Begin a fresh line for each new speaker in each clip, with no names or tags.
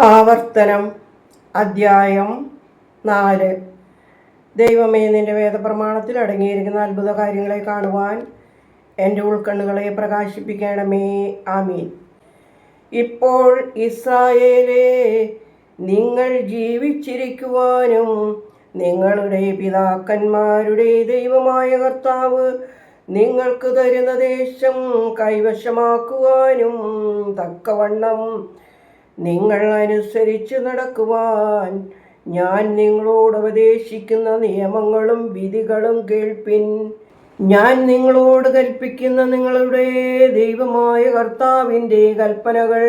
ആവർത്തനം അദ്ധ്യായം നാല്. ദൈവമേ നിന്റെ വേദപ്രമാണത്തിൽ അടങ്ങിയിരിക്കുന്ന അത്ഭുത കാര്യങ്ങളെ കാണുവാൻ എന്റെ ഉൾക്കണ്ണുകളെ പ്രകാശിപ്പിക്കണമേ. ആമീൻ. ഇപ്പോൾ ഇസ്രായേലേ നിങ്ങൾ ജീവിച്ചിരിക്കുവാനും നിങ്ങളുടെ പിതാക്കന്മാരുടെ ദൈവമായ കർത്താവ് നിങ്ങൾക്ക് തരുന്ന ദേശം കൈവശമാക്കുവാനും തക്കവണ്ണം നിങ്ങൾ അനുസരിച്ച് നടക്കുവാൻ ഞാൻ നിങ്ങളോട് ഉപദേശിക്കുന്ന നിയമങ്ങളും വിധികളും കേൾപ്പിൻ. ഞാൻ നിങ്ങളോട് കൽപ്പിക്കുന്ന നിങ്ങളുടെ ദൈവമായ കർത്താവിന്റെ കൽപ്പനകൾ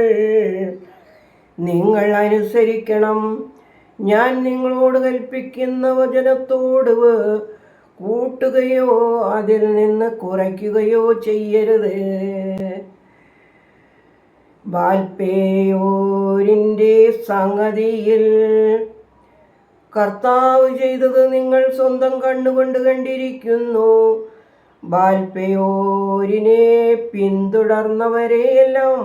നിങ്ങൾ അനുസരിക്കണം. ഞാൻ നിങ്ങളോട് കൽപ്പിക്കുന്ന വചനത്തോട് കൂട്ടുകയോ അതിൽ നിന്ന് കുറയ്ക്കുകയോ ചെയ്യരുത്. ബാൽപേയോരിന്റെ സംഗതിയിൽ കർത്താവ് ചെയ്തത് നിങ്ങൾ സ്വന്തം കണ്ണുകൊണ്ട് കണ്ടിരിക്കുന്നു. ബാൽപേയോരിനെ പിന്തുടർന്നവരെയെല്ലാം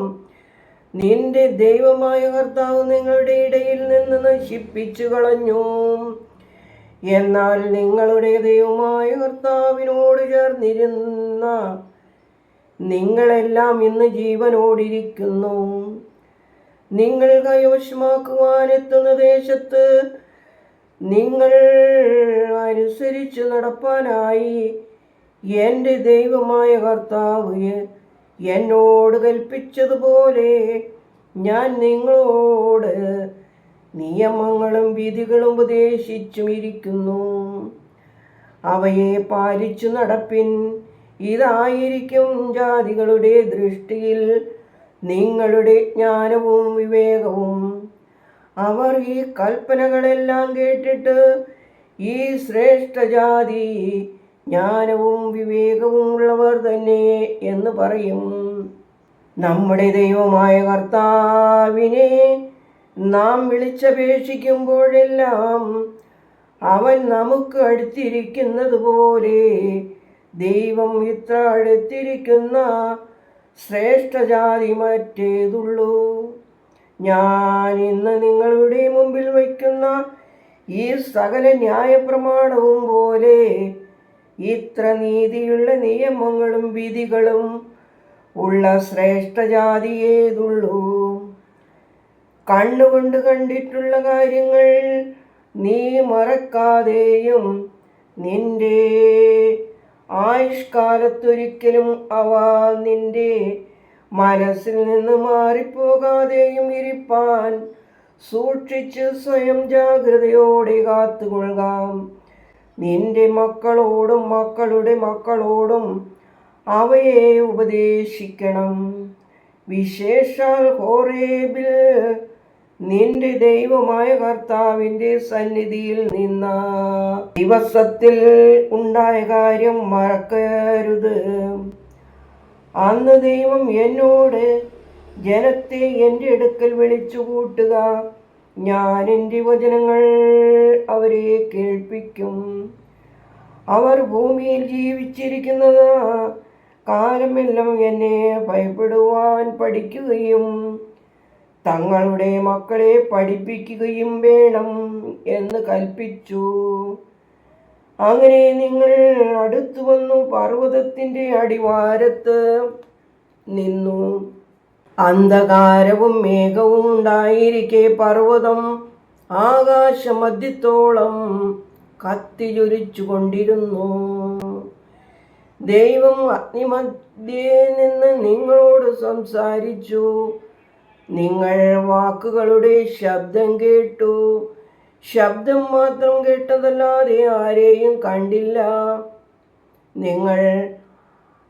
നിന്റെ ദൈവമായ കർത്താവ് നിങ്ങളുടെ ഇടയിൽ നിന്ന് നശിപ്പിച്ചു കളഞ്ഞു. എന്നാൽ നിങ്ങളുടെ ദൈവമായ കർത്താവിനോട് ചേർന്നിരുന്ന നിങ്ങളെല്ലാം ഇന്ന് ജീവനോടിരിക്കുന്നു. നിങ്ങൾ കൈവശമാക്കുവാനെത്തുന്ന ദേശത്ത് നിങ്ങൾ അനുസരിച്ച് നടപ്പാനായി എന്റെ ദൈവമായ കർത്താവ് എന്നോട് കൽപ്പിച്ചതുപോലെ ഞാൻ നിങ്ങളോട് നിയമങ്ങളും വിധികളും ഉപദേശിച്ചും ഇരിക്കുന്നു അവയെ പാലിച്ചു നടപ്പിൻ ഇതായിരിക്കും ജാതികളുടെ ദൃഷ്ടിയിൽ നിങ്ങളുടെ ജ്ഞാനവും വിവേകവും. അവർ ഈ കൽപ്പനകളെല്ലാം കേട്ടിട്ട് ഈ ശ്രേഷ്ഠ ജാതി ജ്ഞാനവും വിവേകവും ഉള്ളവർ തന്നെ എന്ന് പറയും. നമ്മുടെ ദൈവമായ കർത്താവിനെ നാം വിളിച്ചപേക്ഷിക്കുമ്പോഴെല്ലാം അവൻ നമുക്ക് അടുത്തിരിക്കുന്നത് പോലെ ദൈവം ഇത്ര അടുത്തിരിക്കുന്ന ശ്രേഷ്ഠജാതി മറ്റേതുള്ളൂ. ഞാൻ ഇന്ന് നിങ്ങളുടെ മുമ്പിൽ വയ്ക്കുന്ന ഈ സകല ന്യായപ്രമാണവും പോലെ ഇത്ര നീതിയുള്ള നിയമങ്ങളും വിധികളും ഉള്ള ശ്രേഷ്ഠജാതി ഏതുള്ളൂ? കണ്ണുകൊണ്ട് കണ്ടിട്ടുള്ള കാര്യങ്ങൾ നീ മറക്കാതെയും നിന്റെ ആയുഷ്കാലത്തൊരിക്കലും അവ നിന്റെ മനസ്സിൽ നിന്ന് മാറിപ്പോകാതെയും ഇരിപ്പാൻ സൂക്ഷിച്ച് സ്വയം ജാഗ്രതയോടെ കാത്തുകൊള്ളാം നിന്റെ മക്കളോടും മക്കളുടെ മക്കളോടും അവയെ ഉപദേശിക്കണം. വിശേഷാൽ ഹോറേബിൽ നിന്റെ ദൈവമായ കർത്താവിന്റെ സന്നിധിയിൽ നിന്ന ദിവസത്തിൽ ഉണ്ടായ കാര്യം മറക്കരുത്. അന്ന് ദൈവം എന്നോട് ജനത്തെ എന്റെ അടുക്കൽ വിളിച്ചു കൂട്ടുക. ഞാൻ എന്റെ വചനങ്ങൾ അവരെ കേൾപ്പിക്കും. അവർ ഭൂമിയിൽ ജീവിച്ചിരിക്കുന്നത്. കാലമെല്ലാം എന്നെ ഭയപ്പെടുവാൻ പഠിക്കുകയും തങ്ങളുടെ മക്കളെ പഠിപ്പിക്കുകയും വേണം എന്ന് കൽപ്പിച്ചു. അങ്ങനെ നിങ്ങൾ അടുത്തു വന്നു പർവതത്തിന്റെ അടിവാരത്ത് നിന്നു. അന്ധകാരവും മേഘവും ഉണ്ടായിരിക്കെ പർവതം ആകാശമധ്യത്തോളം കത്തിചൊരിച്ചു കൊണ്ടിരുന്നു ദൈവം അഗ്നിമധ്യേ നിന്ന് നിങ്ങളോട് സംസാരിച്ചു. നിങ്ങൾ വാക്കുകളുടെ ശബ്ദം കേട്ടു. ശബ്ദം മാത്രം കേട്ടതല്ലാതെ ആരെയും കണ്ടില്ല. നിങ്ങൾ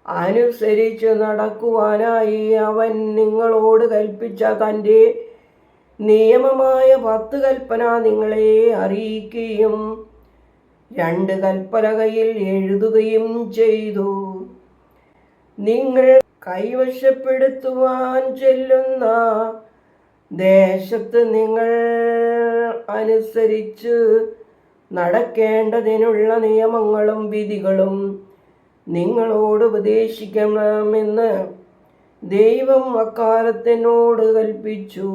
അനുസരിച്ച് നടക്കുവാനായി അവൻ നിങ്ങളോട് കൽപ്പിച്ച തന്റെ നിയമമായ പത്ത് കൽപ്പന നിങ്ങളെ അറിയിക്കുകയും രണ്ട് കൽപ്പലകയിൽ എഴുതുകയും ചെയ്തു. നിങ്ങൾ കൈവശപ്പെടുത്തുവാൻ ചെല്ലുന്ന ദേശത്ത് നിങ്ങൾ അനുസരിച്ച് നടക്കേണ്ടതിനുള്ള നിയമങ്ങളും വിധികളും നിങ്ങളോട് ഉപദേശിക്കണമെന്ന് ദൈവം അക്കാലത്തിനോട് കൽപ്പിച്ചു.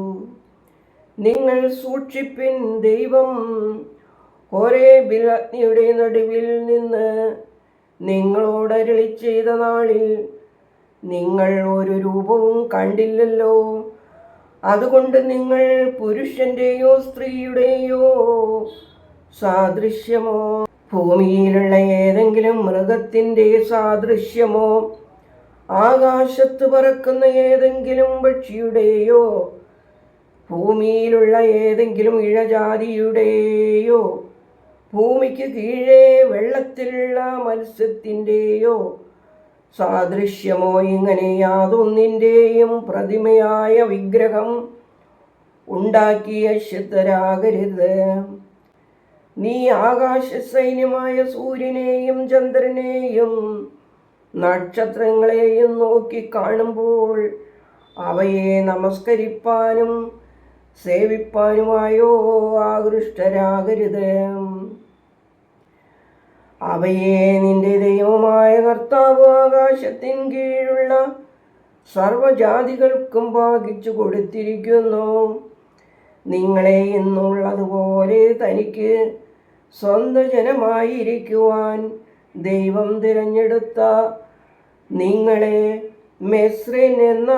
നിങ്ങൾ സൂക്ഷിപ്പിൻ ദൈവം ഒരേ ബിലഗ്നിയുടെ നടുവിൽ നിന്ന് നിങ്ങളോട് അരളി ചെയ്ത നാളിൽ നിങ്ങൾ ഒരു രൂപവും കണ്ടില്ലല്ലോ. അതുകൊണ്ട് നിങ്ങൾ പുരുഷന്റെയോ സ്ത്രീയുടെയോ സാദൃശ്യമോ ഭൂമിയിലുള്ള ഏതെങ്കിലും മൃഗത്തിന്റെ സാദൃശ്യമോ ആകാശത്ത് പറക്കുന്ന ഏതെങ്കിലും പക്ഷിയുടെയോ ഭൂമിയിലുള്ള ഏതെങ്കിലും ഇഴജാതിയുടെയോ ഭൂമിക്ക് കീഴേ വെള്ളത്തിലുള്ള മത്സ്യത്തിന്റെയോ സാദൃശ്യമോ ഇങ്ങനെ യാതൊന്നിന്റെയും പ്രതിമയായ വിഗ്രഹം ഉണ്ടാക്കിയ ശുദ്ധരാകരുത് നീ ആകാശ സൈന്യമായ സൂര്യനെയും ചന്ദ്രനെയും നക്ഷത്രങ്ങളെയും നോക്കി കാണുമ്പോൾ അവയെ നമസ്കരിപ്പാനും സേവിപ്പാനുമായോ ആകൃഷ്ടരാകരുത്. അവയെ നിന്റെ ദൈവമായ കർത്താവ് ആകാശത്തിൻ കീഴുള്ള സർവജാതികൾക്കും ഭാഗിച്ചു കൊടുത്തിരിക്കുന്നു. നിങ്ങളെ എന്നുള്ളതുപോലെ തനിക്ക് സ്വന്തം ജനമായിരിക്കുവാൻ ദൈവം തിരഞ്ഞെടുത്ത നിങ്ങളെ മെസ്രിൻ എന്ന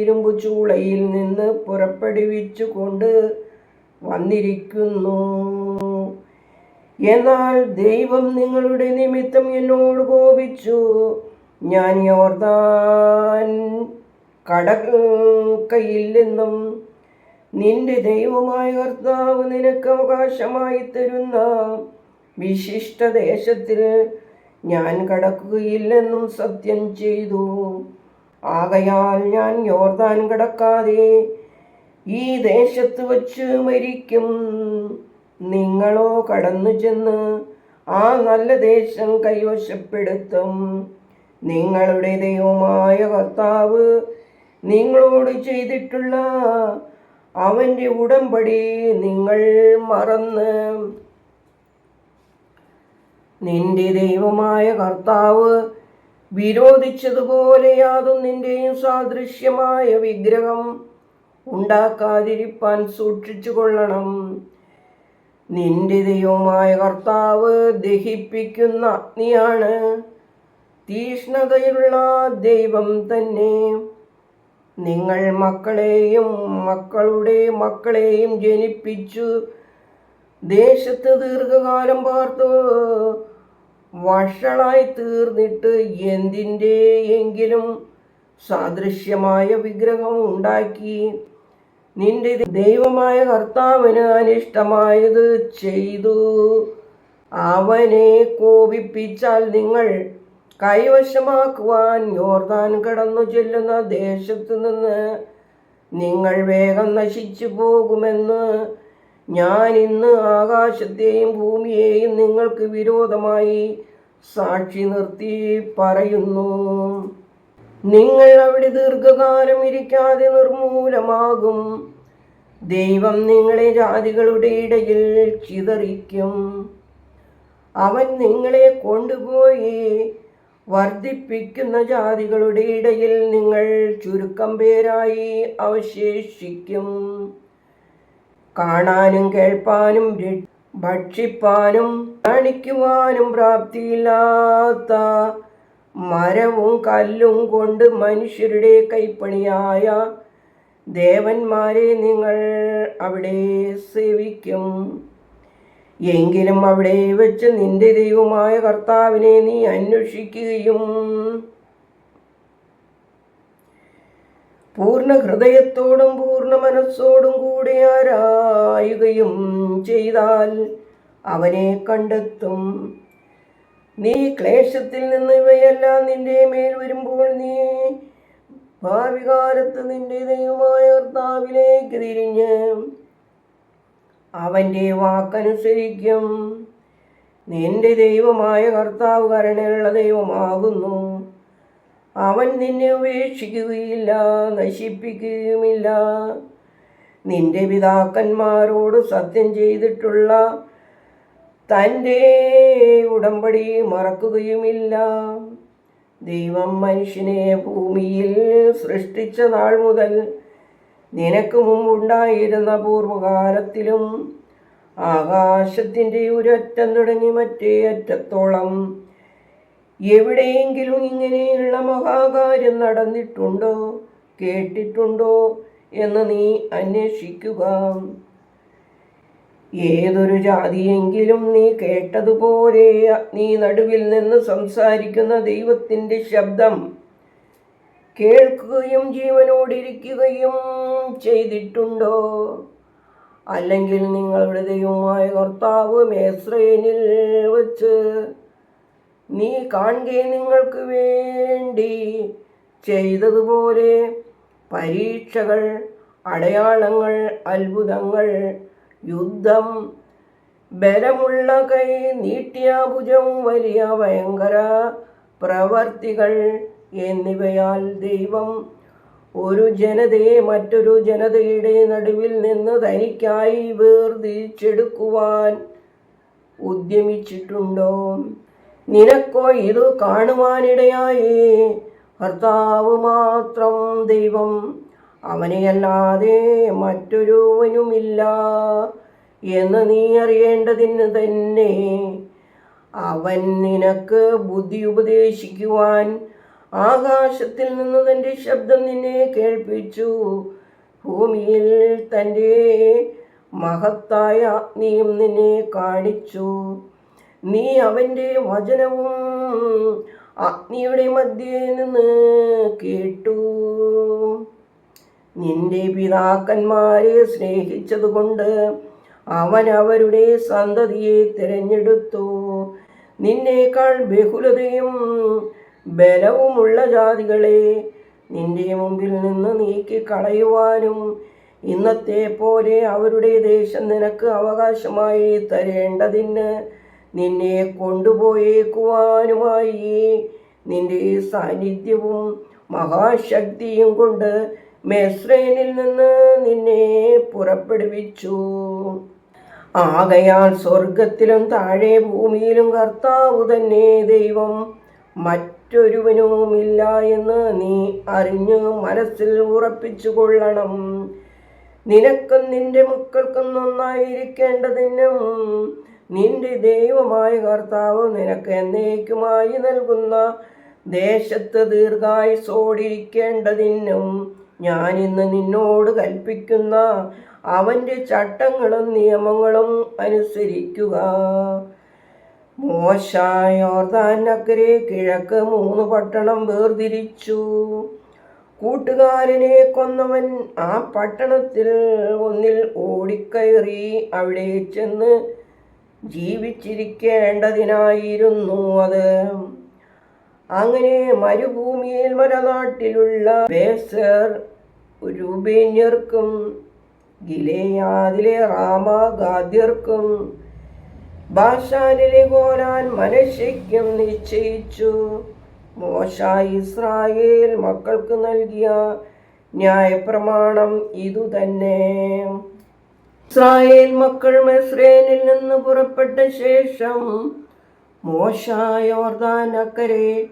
ഇരുമ്പു ചൂളയിൽ നിന്ന് പുറപ്പെടുവിച്ചു കൊണ്ട് വന്നിരിക്കുന്നു. എന്നാൽ ദൈവം നിങ്ങളുടെ നിമിത്തം എന്നോട് കോപിച്ചു. ഞാൻ യോർദാൻ കടക്കയില്ലെന്നും നിന്റെ ദൈവമായ കർത്താവ് നിനക്ക് അവകാശമായി തരുന്ന വിശിഷ്ട ദേശത്തിൽ ഞാൻ കടക്കുകയില്ലെന്നും സത്യം ചെയ്തു. ആകയാൽ ഞാൻ യോർദാൻ കടക്കാതെ ഈ ദേശത്ത് വച്ച് മരിക്കും. നിങ്ങളോ കടന്നു ചെന്ന് ആ നല്ല ദേശം കൈവശപ്പെടുത്തും. നിങ്ങളുടെ ദൈവമായ കർത്താവ് നിങ്ങളോട് ചെയ്തിട്ടുള്ള അവന്റെ ഉടമ്പടി നിങ്ങൾ മറന്ന്. നിന്റെ ദൈവമായ കർത്താവ് വിരോധിച്ചതുപോലെ യാതും നിന്റെയും സാദൃശ്യമായ വിഗ്രഹം ഉണ്ടാക്കാതിരിപ്പാൻ സൂക്ഷിച്ചു കൊള്ളണം നിന്റെ ദൈവമായ കർത്താവ് ദഹിപ്പിക്കുന്ന അഗ്നിയാണ് തീഷ്ണതയുള്ള ദൈവം തന്നെ. നിങ്ങൾ മക്കളെയും മക്കളുടെ മക്കളെയും ജനിപ്പിച്ചു. ദേശത്ത് ദീർഘകാലം പാർത്തു. വഷളായി തീർന്നിട്ട് എന്തിന്റെ എങ്കിലും സാദൃശ്യമായ വിഗ്രഹം ഉണ്ടാക്കി. നിന്റെ ദൈവമായ കർത്താവിന് അനിഷ്ടമായത് ചെയ്തു. അവനെ കോപിപ്പിച്ചാൽ നിങ്ങൾ കൈവശമാക്കുവാൻ യോർദാൻ കടന്നു ചെല്ലുന്ന ദേശത്തു നിന്ന് നിങ്ങൾ വേഗം നശിച്ചു പോകുമെന്ന് ഞാൻ ഇന്ന് ആകാശത്തെയും ഭൂമിയെയും നിങ്ങൾക്ക് വിരോധമായി സാക്ഷി നിർത്തി പറയുന്നു. നിങ്ങൾ അവിടെ ദീർഘകാലം ഇരിക്കാതെ നിർമൂലമാകും. ദൈവം നിങ്ങളെ ജാതികളുടെ ഇടയിൽ ചിതറിക്കും. അവൻ നിങ്ങളെ കൊണ്ടുപോയി വർദ്ധിപ്പിക്കുന്ന ജാതികളുടെ ഇടയിൽ നിങ്ങൾ ചുരുക്കം പേരായി അവശേഷിക്കും. കാണാനും കേൾപ്പാനും ഭക്ഷിപ്പാനും കാണിക്കുവാനും പ്രാപ്തിയില്ലാത്ത മരവും കല്ലും കൊണ്ട് മനുഷ്യരുടെ കൈപ്പണിയായ ദേവന്മാരെ നിങ്ങൾ അവിടെ സേവിക്കും. എങ്കിലും അവിടെ വെച്ച് നിന്റെ ദൈവമായ കർത്താവിനെ നീ അന്വേഷിക്കുകയും പൂർണ ഹൃദയത്തോടും പൂർണ മനസ്സോടും കൂടി ആരായുകയും ചെയ്താൽ അവനെ കണ്ടെത്തും. നീ ക്ലേശത്തിൽ നിന്ന് ഇവയെല്ലാം നിന്റെ മേൽ വരുമ്പോൾ നീ ഭാവി കാലത്ത് നിന്റെ ദൈവമായ കർത്താവിലേക്ക് തിരിഞ്ഞ് അവന്റെ വാക്കനുസരിക്കും. നിന്റെ ദൈവമായ കർത്താവ് കരുണയുള്ള ദൈവമാകുന്നു. അവൻ നിന്നെ ഉപേക്ഷിക്കുകയില്ല നശിപ്പിക്കുകയുമില്ല. നിന്റെ പിതാക്കന്മാരോട് സത്യം ചെയ്തിട്ടുള്ള തന്റെ ഉടമ്പടി മറക്കുകയുമില്ല. ദൈവം മനുഷ്യനെ ഭൂമിയിൽ സൃഷ്ടിച്ച നാൾ മുതൽ നിനക്ക് മുമ്പുണ്ടായിരുന്ന പൂർവകാലത്തിലും ആകാശത്തിന്റെ ഒരറ്റം തുടങ്ങി മറ്റേ അറ്റത്തോളം എവിടെയെങ്കിലും ഇങ്ങനെയുള്ള മഹാകാര്യം നടന്നിട്ടുണ്ടോ കേട്ടിട്ടുണ്ടോ എന്ന് നീ അന്വേഷിക്കുക. ഏതൊരു ജാതിയെങ്കിലും നീ കേട്ടതുപോലെ നീ നടുവിൽ നിന്ന് സംസാരിക്കുന്ന ദൈവത്തിന്റെ ശബ്ദം കേൾക്കുകയും ജീവനോടിരിക്കുകയും ചെയ്തിട്ടുണ്ടോ? അല്ലെങ്കിൽ നിങ്ങളുടെ ദൈവമായ കർത്താവ് മേശ്രേനിൽ വച്ച് നീ കാണുകെ നിങ്ങൾക്ക് വേണ്ടി ചെയ്തതുപോലെ പരീക്ഷകൾ അടയാളങ്ങൾ അത്ഭുതങ്ങൾ യുദ്ധം. ബലമുള്ള കൈ നീട്ടിയ ഭുജം വലിയ ഭയങ്കര പ്രവർത്തികൾ എന്നിവയാൽ ദൈവം ഒരു ജനതയെ മറ്റൊരു ജനതയുടെ നടുവിൽ നിന്ന് തനിക്കായി വേർതിരിച്ചെടുക്കുവാൻ ഉദ്യമിച്ചിട്ടുണ്ടോ? നിനക്കോ ഇത് കാണുവാനിടയായേ. ഭർത്താവ് മാത്രം ദൈവം അവനെയല്ലാതെ മറ്റൊരുവനുമില്ല എന്ന് നീ അറിയേണ്ടതിന് തന്നെ. അവൻ നിനക്ക് ബുദ്ധി ഉപദേശിക്കുവാൻ ആകാശത്തിൽ നിന്ന് തന്റെ ശബ്ദം നിന്നെ കേൾപ്പിച്ചു. ഭൂമിയിൽ തന്റെ മഹത്തായ അഗ്നിയും നിന്നെ കാണിച്ചു. നീ അവന്റെ വചനവും അഗ്നിയുടെ മധ്യേ നിന്ന് കേട്ടു. നിന്റെ പിതാക്കന്മാരെ സ്നേഹിച്ചതുകൊണ്ട് അവൻ അവരുടെ സന്തതിയെ തിരഞ്ഞെടുത്തു. നിന്നേക്കാൾ ബഹുലതയും ബലവുമുള്ള ജാതികളെ നിന്റെ മുമ്പിൽ നിന്ന് നീക്കി കളയുവാനും ഇന്നത്തെ പോലെ അവരുടെ ദേശം നിനക്ക് അവകാശമായി തരേണ്ടതിന് നിന്നെ കൊണ്ടുപോയേക്കുവാനുമായി നിന്റെ സാന്നിധ്യവും മഹാശക്തിയും കൊണ്ട് മെസ്രേനിൽ നിന്ന് നിന്നെ പുറപ്പെടുവിച്ചു. ആകയാൽ സ്വർഗത്തിലും താഴെ ഭൂമിയിലും കർത്താവ് തന്നെ ദൈവം. മറ്റൊരുവനുമില്ല എന്ന് നീ അറിഞ്ഞ് മനസ്സിൽ ഉറപ്പിച്ചു കൊള്ളണം. നിനക്കും നിന്റെ മക്കൾക്കും നന്നായിരിക്കേണ്ടതിനും നിന്റെ ദൈവമായ കർത്താവ് നിനക്ക് എന്നേക്കുമായി നൽകുന്ന ദേശത്ത് ദീർഘായുസോടിരിക്കേണ്ടതിനും ഞാൻ ഇന്ന് നിന്നോട് കൽപ്പിക്കുന്ന അവന്റെ ചട്ടങ്ങളും നിയമങ്ങളും അനുസരിക്കുക. മോശയോർദാനക്കരെ കിഴക്ക് മൂന്ന് പട്ടണം വേർതിരിച്ചു. കൂട്ടുകാരനെ കൊന്നവൻ ആ പട്ടണത്തിൽ ഒന്നിൽ ഓടിക്കയറി അവിടെ ചെന്ന് ജീവിച്ചിരിക്കേണ്ടതിനായിരുന്നു അത്. അങ്ങനെ മരുഭൂമിയിൽ മലനാട്ടിലുള്ള ബേസർ രൂപേന്യർക്കും ഗിലേയാദിലെ റാമഗാദ്യർക്കും ബാഷാനിലെ ഗോലാൻ മനശ്ശയ്ക്കും നിശ്ചയിച്ചു. മോശ ഇസ്രായേൽ മക്കൾക്ക് നൽകിയ ന്യായപ്രമാണം ഇതുതന്നെ. ഇസ്രായേൽ മക്കൾ മെസ്രേനിൽ നിന്ന് പുറപ്പെട്ട ശേഷം മോശായോർദാൻ അക്കരെ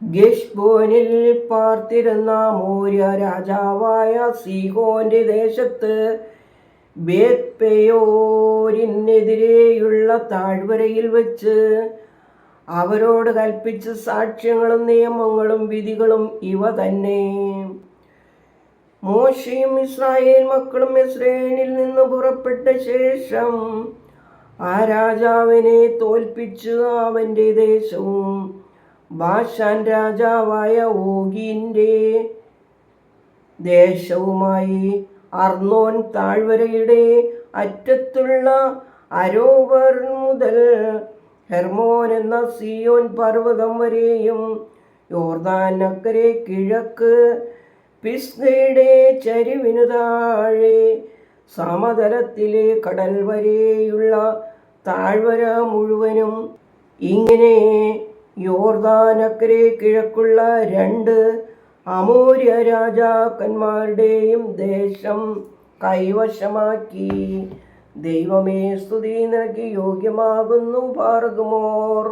ഗഷ്ബോനിൽ പാർത്തിരുന്ന മൂര്യ രാജാവായ സീഹോന്റെ ദേശത്ത് ബേത്പെയോരിനെതിരെയുള്ള താഴ്വരയിൽ വെച്ച് അവരോട് കൽപ്പിച്ച സാക്ഷ്യങ്ങളും നിയമങ്ങളും വിധികളും ഇവ തന്നെ. മോശയും ഇസ്രായേൽ മക്കളും ഇസ്രയേലിൽ നിന്ന് പുറപ്പെട്ട ശേഷം ആ രാജാവിനെ തോൽപ്പിച്ച് അവന്റെ ദേശവും ബാഷാൻ രാജാവായ ഓഗിന്റെ ദേശവുമായി അർണോൻ താഴ്വരയുടെ അറ്റത്തുള്ള അരോവർ മുതൽ ഹെർമോൻ എന്ന സിയോൻ പർവതം വരെയും യോർദാൻ അക്കരെ കിഴക്ക് പിസ്തയുടെ ചരിവിനു താഴെ സമതലത്തിലെ കടൽ വരെയുള്ള താഴ്വര മുഴുവനും ഇങ്ങനെ യോർദാനക്കരെ കിഴക്കുള്ള രണ്ട് അമൂര്യ രാജാക്കന്മാരുടെയും ദേശം കൈവശമാക്കി. ദൈവമേ സ്തുതി നിനക്ക് യോഗ്യമാകുന്നു പാർഗുമോർ.